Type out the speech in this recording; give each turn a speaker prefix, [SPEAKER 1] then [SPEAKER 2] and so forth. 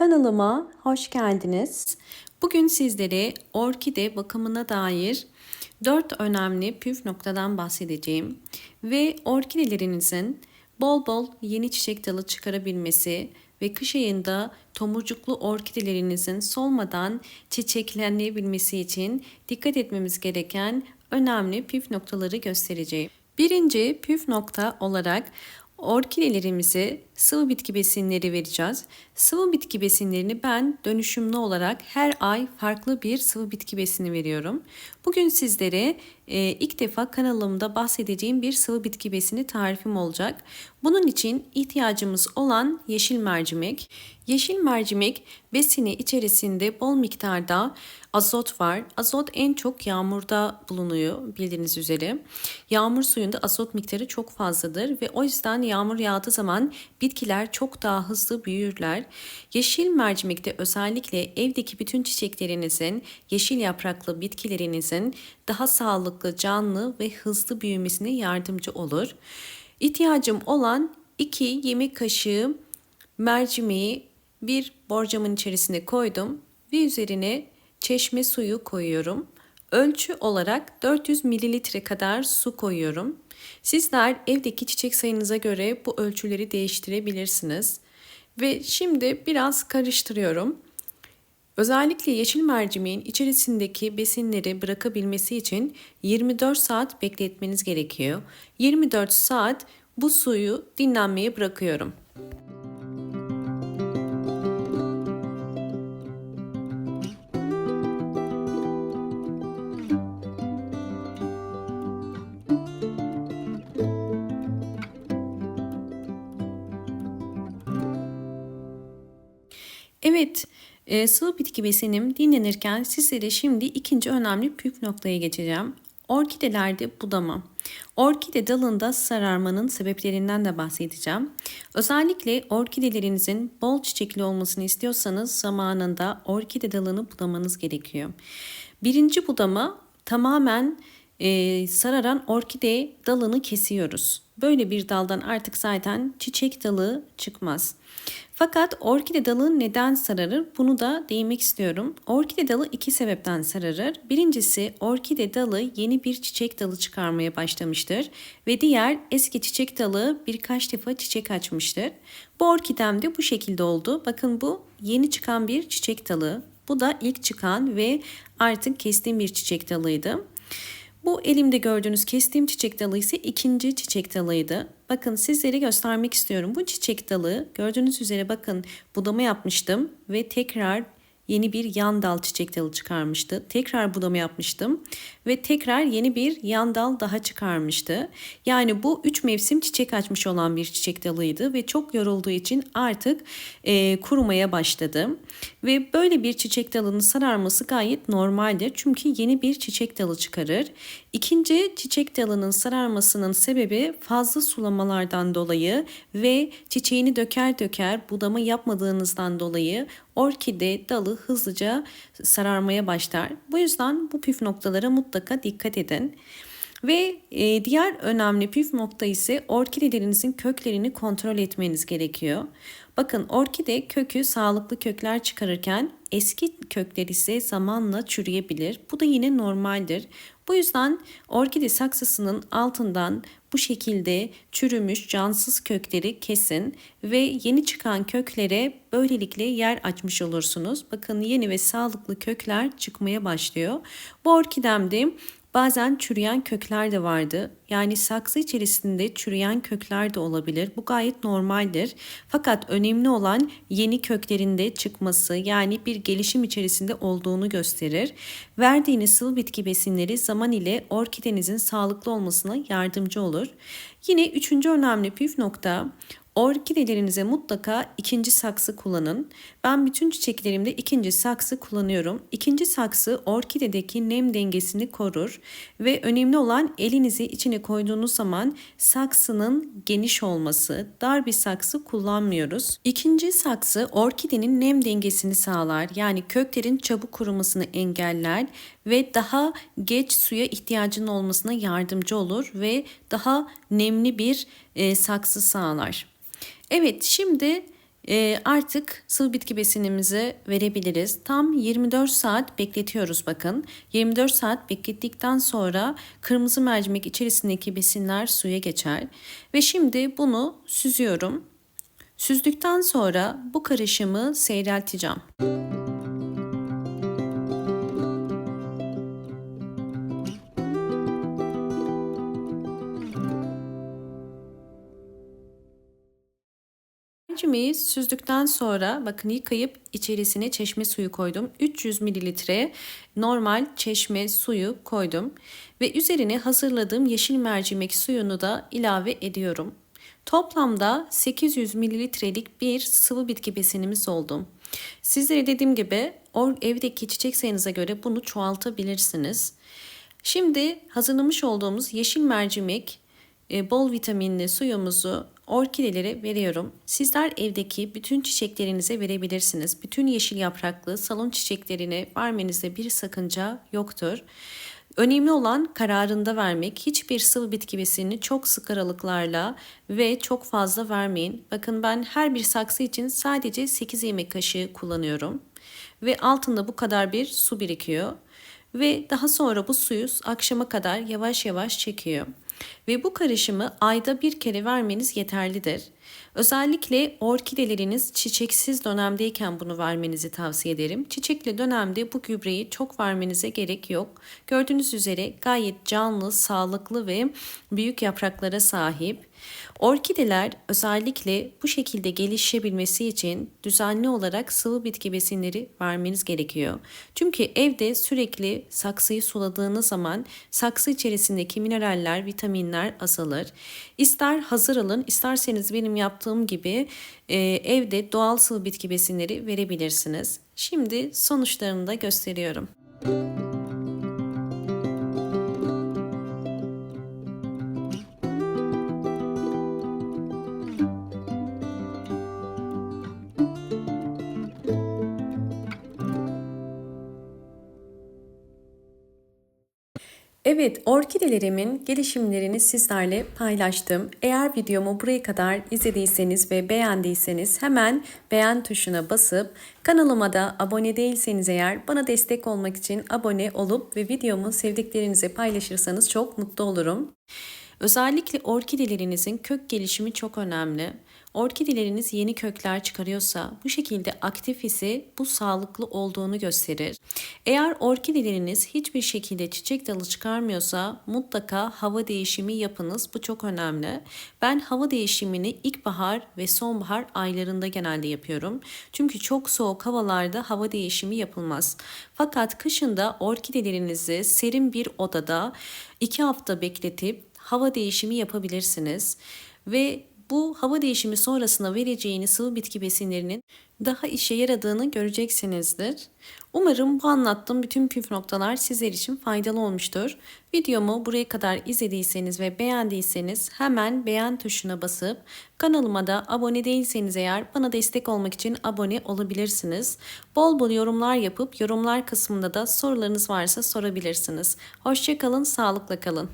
[SPEAKER 1] Kanalıma hoş geldiniz. Bugün sizlere orkide bakımına dair 4 önemli püf noktadan bahsedeceğim ve orkidelerinizin bol bol yeni çiçek dalı çıkarabilmesi ve kış ayında tomurcuklu orkidelerinizin solmadan çiçeklenebilmesi için dikkat etmemiz gereken önemli püf noktaları göstereceğim. Birinci püf nokta olarak orkidelerimize sıvı bitki besinleri vereceğiz. Sıvı bitki besinlerini ben dönüşümlü olarak her ay farklı bir sıvı bitki besini veriyorum. Bugün sizlere e, ilk defa kanalımda bahsedeceğim bir sıvı bitki besini tarifim olacak. Bunun için ihtiyacımız olan yeşil mercimek. Yeşil mercimek besini içerisinde bol miktarda azot var. Azot en çok yağmurda bulunuyor bildiğiniz üzere. Yağmur suyunda azot miktarı çok fazladır ve o yüzden yağmur yağdığı zaman bitkiler çok daha hızlı büyürler. Yeşil mercimekte özellikle evdeki bütün çiçeklerinizin, yeşil yapraklı bitkilerinizin daha sağlıklı, canlı ve hızlı büyümesine yardımcı olur. İhtiyacım olan 2 yemek kaşığı mercimeği bir borcamın içerisine koydum ve üzerine çeşme suyu koyuyorum. Ölçü olarak 400 mililitre kadar su koyuyorum. Sizler evdeki çiçek sayınıza göre bu ölçüleri değiştirebilirsiniz. Ve şimdi biraz karıştırıyorum. Özellikle yeşil mercimeğin içerisindeki besinleri bırakabilmesi için 24 saat bekletmeniz gerekiyor. 24 saat bu suyu dinlenmeye bırakıyorum. Evet, e, sıvı bitki besinim dinlenirken sizlere şimdi ikinci önemli püf noktaya geçeceğim. Orkidelerde budama. Orkide dalında sararmanın sebeplerinden de bahsedeceğim. Özellikle orkidelerinizin bol çiçekli olmasını istiyorsanız zamanında orkide dalını budamanız gerekiyor. Birinci budama tamamen e, sararan orkide dalını kesiyoruz. Böyle bir daldan artık zaten çiçek dalı çıkmaz. Fakat orkide dalı neden sararır? Bunu da değinmek istiyorum. Orkide dalı iki sebepten sararır. Birincisi orkide dalı yeni bir çiçek dalı çıkarmaya başlamıştır ve diğer eski çiçek dalı birkaç defa çiçek açmıştır. Bu orkidem de bu şekilde oldu. Bakın bu yeni çıkan bir çiçek dalı. Bu da ilk çıkan ve artık kestiğim bir çiçek dalıydı. Bu elimde gördüğünüz kestiğim çiçek dalı ise ikinci çiçek dalıydı. Bakın sizlere göstermek istiyorum. Bu çiçek dalı gördüğünüz üzere bakın budama yapmıştım ve tekrar yeni bir yan dal çiçek dalı çıkarmıştı. Tekrar budama yapmıştım ve tekrar yeni bir yan dal daha çıkarmıştı. Yani bu üç mevsim çiçek açmış olan bir çiçek dalıydı ve çok yorulduğu için artık e, kurumaya başladı. Ve böyle bir çiçek dalının sararması gayet normaldir. Çünkü yeni bir çiçek dalı çıkarır. İkinci çiçek dalının sararmasının sebebi fazla sulamalardan dolayı ve çiçeğini döker döker budama yapmadığınızdan dolayı orkide dalı hızlıca sararmaya başlar. Bu yüzden bu püf noktalara mutlaka dikkat edin. Ve e, diğer önemli püf nokta ise orkidelerinizin köklerini kontrol etmeniz gerekiyor. Bakın orkide kökü sağlıklı kökler çıkarırken eski kökler ise zamanla çürüyebilir. Bu da yine normaldir. Bu yüzden orkide saksısının altından bu şekilde çürümüş cansız kökleri kesin ve yeni çıkan köklere böylelikle yer açmış olursunuz. Bakın yeni ve sağlıklı kökler çıkmaya başlıyor. Bu orkidemde Bazen çürüyen kökler de vardı. Yani saksı içerisinde çürüyen kökler de olabilir. Bu gayet normaldir. Fakat önemli olan yeni köklerinde çıkması yani bir gelişim içerisinde olduğunu gösterir. Verdiğiniz sıvı bitki besinleri zaman ile orkidenizin sağlıklı olmasına yardımcı olur. Yine üçüncü önemli püf nokta Orkidelerinize mutlaka ikinci saksı kullanın. Ben bütün çiçeklerimde ikinci saksı kullanıyorum. İkinci saksı orkidedeki nem dengesini korur ve önemli olan elinizi içine koyduğunuz zaman saksının geniş olması. Dar bir saksı kullanmıyoruz. İkinci saksı orkidenin nem dengesini sağlar. Yani köklerin çabuk kurumasını engeller ve daha geç suya ihtiyacının olmasına yardımcı olur ve daha nemli bir e, saksı sağlar. Evet şimdi Ee, artık sıvı bitki besinimizi verebiliriz. Tam 24 saat bekletiyoruz bakın. 24 saat beklettikten sonra kırmızı mercimek içerisindeki besinler suya geçer. Ve şimdi bunu süzüyorum. Süzdükten sonra bu karışımı seyrelteceğim. Mercimeği süzdükten sonra bakın yıkayıp içerisine çeşme suyu koydum. 300 mililitre normal çeşme suyu koydum. Ve üzerine hazırladığım yeşil mercimek suyunu da ilave ediyorum. Toplamda 800 mililitrelik bir sıvı bitki besinimiz oldu. Sizlere dediğim gibi evdeki çiçek sayınıza göre bunu çoğaltabilirsiniz. Şimdi hazırlamış olduğumuz yeşil mercimek bol vitaminli suyumuzu orkidelere veriyorum. Sizler evdeki bütün çiçeklerinize verebilirsiniz. Bütün yeşil yapraklı salon çiçeklerine vermenizde bir sakınca yoktur. Önemli olan kararında vermek. Hiçbir sıvı bitki besinini çok sık aralıklarla ve çok fazla vermeyin. Bakın ben her bir saksı için sadece 8 yemek kaşığı kullanıyorum. Ve altında bu kadar bir su birikiyor. Ve daha sonra bu suyu akşama kadar yavaş yavaş çekiyor. Ve bu karışımı ayda bir kere vermeniz yeterlidir. Özellikle orkideleriniz çiçeksiz dönemdeyken bunu vermenizi tavsiye ederim. Çiçekli dönemde bu gübreyi çok vermenize gerek yok. Gördüğünüz üzere gayet canlı, sağlıklı ve büyük yapraklara sahip. Orkideler özellikle bu şekilde gelişebilmesi için düzenli olarak sıvı bitki besinleri vermeniz gerekiyor. Çünkü evde sürekli saksıyı suladığınız zaman saksı içerisindeki mineraller, vitaminler azalır. İster hazır alın, isterseniz benim yaptığım gibi e, evde doğal sıvı bitki besinleri verebilirsiniz. Şimdi sonuçlarını da gösteriyorum. Evet, orkidelerimin gelişimlerini sizlerle paylaştım. Eğer videomu buraya kadar izlediyseniz ve beğendiyseniz hemen beğen tuşuna basıp kanalıma da abone değilseniz eğer bana destek olmak için abone olup ve videomu sevdiklerinize paylaşırsanız çok mutlu olurum. Özellikle orkidelerinizin kök gelişimi çok önemli. Orkideleriniz yeni kökler çıkarıyorsa bu şekilde aktif ise bu sağlıklı olduğunu gösterir. Eğer orkideleriniz hiçbir şekilde çiçek dalı çıkarmıyorsa mutlaka hava değişimi yapınız. Bu çok önemli. Ben hava değişimini ilkbahar ve sonbahar aylarında genelde yapıyorum. Çünkü çok soğuk havalarda hava değişimi yapılmaz. Fakat kışında orkidelerinizi serin bir odada 2 hafta bekletip hava değişimi yapabilirsiniz. Ve bu hava değişimi sonrasında vereceğiniz sıvı bitki besinlerinin daha işe yaradığını göreceksinizdir. Umarım bu anlattığım bütün püf noktalar sizler için faydalı olmuştur. Videomu buraya kadar izlediyseniz ve beğendiyseniz hemen beğen tuşuna basıp kanalıma da abone değilseniz eğer bana destek olmak için abone olabilirsiniz. Bol bol yorumlar yapıp yorumlar kısmında da sorularınız varsa sorabilirsiniz. Hoşçakalın, sağlıkla kalın.